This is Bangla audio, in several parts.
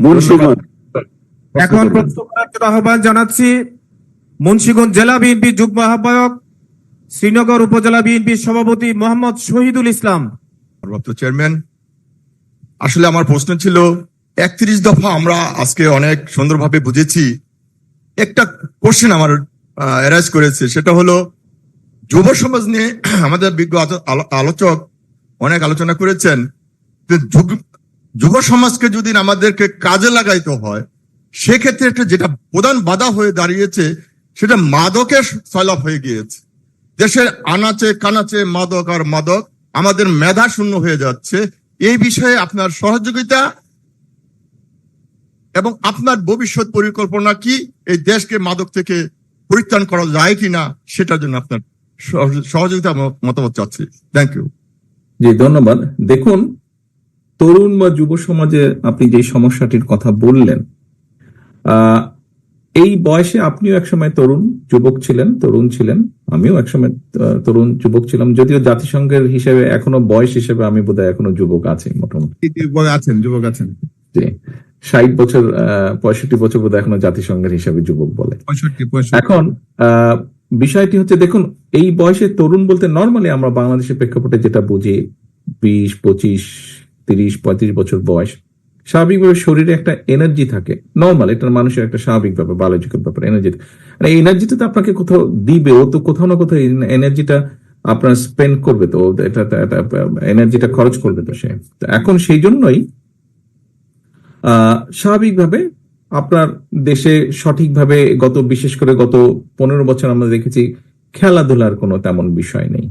মুন্সিগঞ্জ। এখন আহ্বান জানাচ্ছি মুন্সিগঞ্জ জেলা বিএনপি যুগ্ম আহ্বায়ক শ্রীনগর উপজেলা বিএনপির সভাপতি মোহাম্মদ শহীদুল ইসলাম। চেয়ারম্যান আসলে আমার প্রশ্ন ছিল একত্রিশ দফা আমরা আজকে অনেক সুন্দরভাবে বুঝেছি। একটা কোশ্চেন আমার অ্যারাইজ করেছে সেটা হলো যুব সমাজ নিয়ে আমাদের বিজ্ঞ আলো- আলো- আলোচক অনেক আলোচনা করেছেন। যুগ- যুব সমাজকে যদি আমাদেরকে কাজে লাগাইতে হয়, সেক্ষেত্রে একটা যেটা প্রধান বাধা হয়ে দাঁড়িয়েছে, সেটা মাদকের সয়লাভ হয়ে গিয়েছে। দেশের আনাচে কানাচে মাদক আর মাদক আমাদের মেধা শূন্য হয়ে যাচ্ছে। এই বিষয়ে আপনার সহযোগিতা এবং আপনার ভবিষ্যৎ পরিকল্পনা কি? এই দেশকে মাদক থেকে পরিত্রাণ করা যায় কিনা, সেটার জন্য আপনার সহ- সহযোগিতা মতামত চাচ্ছি। থ্যাংক ইউ জি, ধন্যবাদ। দেখুন তরুণ বা যুব সমাজে আপনি যে সমস্যাটির কথা বললেন আহ, এই বয়সে আপনিও একসময় তরুণ যুবক ছিলেন তরুণ ছিলেন আমিও একসময় তরুণ যুবক ছিলাম যদিও জাতিসংঘের হিসেবে এখনও বয়স হিসেবে আমি বোধহয় এখনও যুবক আছি মোটামুটি। আছেন যুবক আছেন। জি ষাট বছর আহ, পঁয়ষট্টি বছর বোধহয় এখনও জাতিসংঘের হিসাবে যুবক বলে। পঁয়ষট্টি এখন আহ, বিষয়টি হচ্ছে দেখুন এই বয়সে তরুণ বলতে নর্মালি আমরা বাংলাদেশের প্রেক্ষাপটে যেটা বুঝি বিশ পঁচিশ তিরিশ, পঁয়ত্রিশ বছর বয়স, স্বাভাবিকভাবে শরীরে একটা এনার্জি থাকে। নর্মাল এটা মানুষের একটা স্বাভাবিক ব্যাপার বায়োলজিক্যাল ব্যাপার এনার্জি এই এনার্জিটা তো আপনাকে কোথাও দিবে ও তো কোথাও না কোথাও এনার্জিটা আপনার স্পেন্ড করবে তো এটা এনার্জিটা খরচ করবে তো সে। এখন সেই জন্যই স্বাভাবিকভাবে আপনার দেশে সঠিকভাবে গত, বিশেষ করে গত পনেরো বছর আমরা দেখেছি, খেলাধুলার কোনো তেমন বিষয় নেই।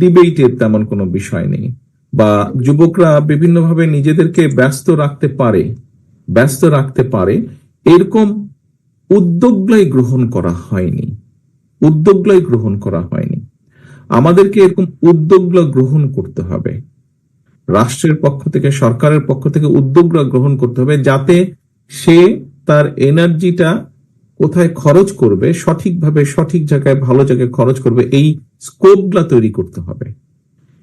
ডিবেটের তেমন কোনো বিষয় নেই। বা যুবকরা বিভিন্নভাবে নিজেদেরকে ব্যস্ত রাখতে পারে, ব্যস্ত রাখতে পারে, এরকম উদ্যোগলাই গ্রহণ করা হয়নি। উদ্যোগলাই গ্রহণ করা হয়নি। আমাদেরকে এরকম উদ্যোগলা গ্রহণ করতে হবে। রাষ্ট্রের পক্ষ থেকে, সরকারের পক্ষ থেকে উদ্যোগরা গ্রহণ করতে হবে যাতে সে তার এনার্জিটা কোথায় খরচ করবে, সঠিকভাবে, সঠিক জায়গায়, ভালো জায়গায় খরচ করবে, এই স্কোপগুলা তৈরি করতে হবে।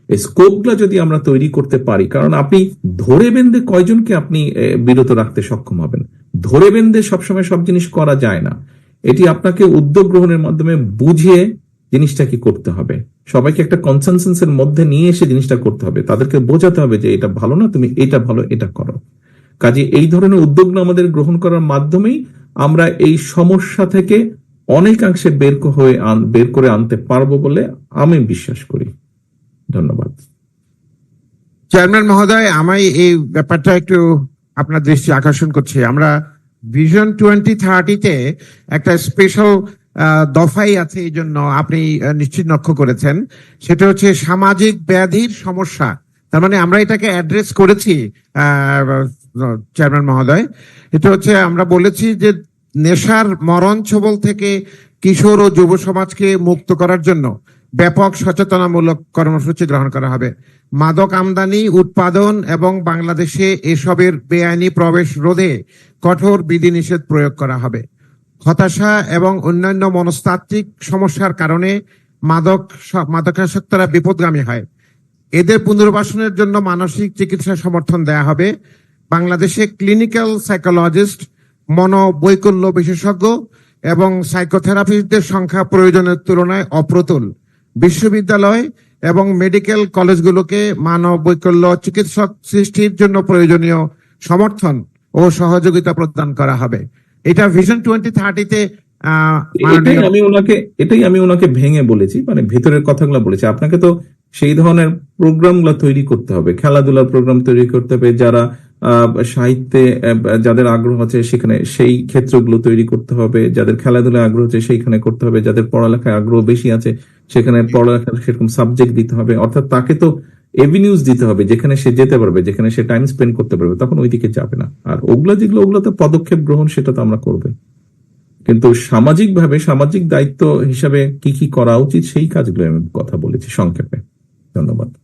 এই স্কোপগুলা যদি আমরা তৈরি করতে পারি, কারণ আপনি ধরে বেঁধে কয়জনকে আপনি বিরত রাখতে সক্ষম হবেন? ধরে বেঁধে সবসময় সব জিনিস করা যায় না। এটি আপনাকে উদ্যোগ গ্রহণের মাধ্যমে বুঝিয়ে জিনিসটাকে করতে হবে। সবাইকে একটা কনসেনসেন্স এর মধ্যে নিয়ে এসে জিনিসটা করতে হবে। তাদেরকে বোঝাতে হবে যে এটা ভালো না, তুমি এটা ভালো, এটা করো। কাজে এই ধরনের উদ্যোগ আমাদের গ্রহণ করার মাধ্যমেই আমরা এই সমস্যা থেকে অনেকাংশে বের হয়ে বের করে আনতে পারব বলে আমি বিশ্বাস করি। ধন্যবাদ। চেয়ারম্যান মহোদয় আমি এই ব্যাপারটা একটু আপনার দৃষ্টি আকর্ষণ করছি। আমরা ভিশন টোয়েন্টি থার্টিতে একটা স্পেশাল দফাই আছে, এই জন্য আপনি নিশ্চিত লক্ষ্য করেছেন। সেটা হচ্ছে সামাজিক ব্যাধির সমস্যা। তার মানে আমরা এটাকে অ্যাড্রেস করেছি চেয়ারম্যান মহোদয়। এটা হচ্ছে, আমরা বলেছি যে নেশার মরণ ছবল থেকে কিশোর ও যুব সমাজকে মুক্ত করার জন্য ব্যাপক সচেতনামূলক কর্মসূচি গ্রহণ করা হবে। মাদক আমদানি, উৎপাদন এবং বাংলাদেশে এসবের বেআইনি প্রবেশ রোধে কঠোর বিধিনিষেধ প্রয়োগ করা হবে। হতাশা এবং অন্যান্য মনস্তাত্ত্বিক সমস্যার কারণে মাদক মাদকাসক্তরা বিপদগামী হয়। এদের পুনর্বাসনের জন্য মানসিক চিকিৎসা সমর্থন দেয়া হবে। বাংলাদেশে ক্লিনিক্যাল সাইকোলজিস্ট, মনোবৈকল্য বিশেষজ্ঞ এবং সাইকোথেরাপিস্টদের সংখ্যা প্রয়োজনের তুলনায় অপ্রতুল। বিশ্ববিদ্যালয় এবং মেডিকেল কলেজগুলোকে মানবৈকল্য চিকিৎসক সৃষ্টির জন্য প্রয়োজনীয় সমর্থন ও সহযোগিতা প্রদান করা হবে। এটা ভিশন টোয়েন্টি থার্টিতে এটাই আমি ওনাকে এটাই আমি ওনাকে ভেঙে বলেছি মানে ভেতরের কথাগুলো বলেছি। আপনাকে তো সেই ধরনের প্রোগ্রামগুলো তৈরি করতে হবে খেলাধুলার প্রোগ্রাম তৈরি করতে হবে যারা সাহিত্যে যাদের আগ্রহ আছে সেখানে সেই ক্ষেত্রগুলো তৈরি করতে হবে যাদের খেলাধুলায় আগ্রহ আছে সেইখানে করতে হবে যাদের পড়ালেখায় আগ্রহ বেশি আছে সেখানে পড়ালেখার সেরকম সাবজেক্ট দিতে হবে। অর্থাৎ তাকে তো এভিনিউজ দিতে হবে, যেখানে সে যেতে পারবে, যেখানে সে টাইম স্পেন্ড করতে পারবে, তখন ওইদিকে যাবে না। আর ওগুলা যেগুলো, ওগুলো তো পদক্ষেপ গ্রহণ, সেটা তো আমরা করবে কিন্তু সামাজিকভাবে, সামাজিক দায়িত্ব হিসাবে কি কি করা উচিত, সেই কাজগুলো আমি কথা বলেছি সংক্ষেপে। ধন্যবাদ।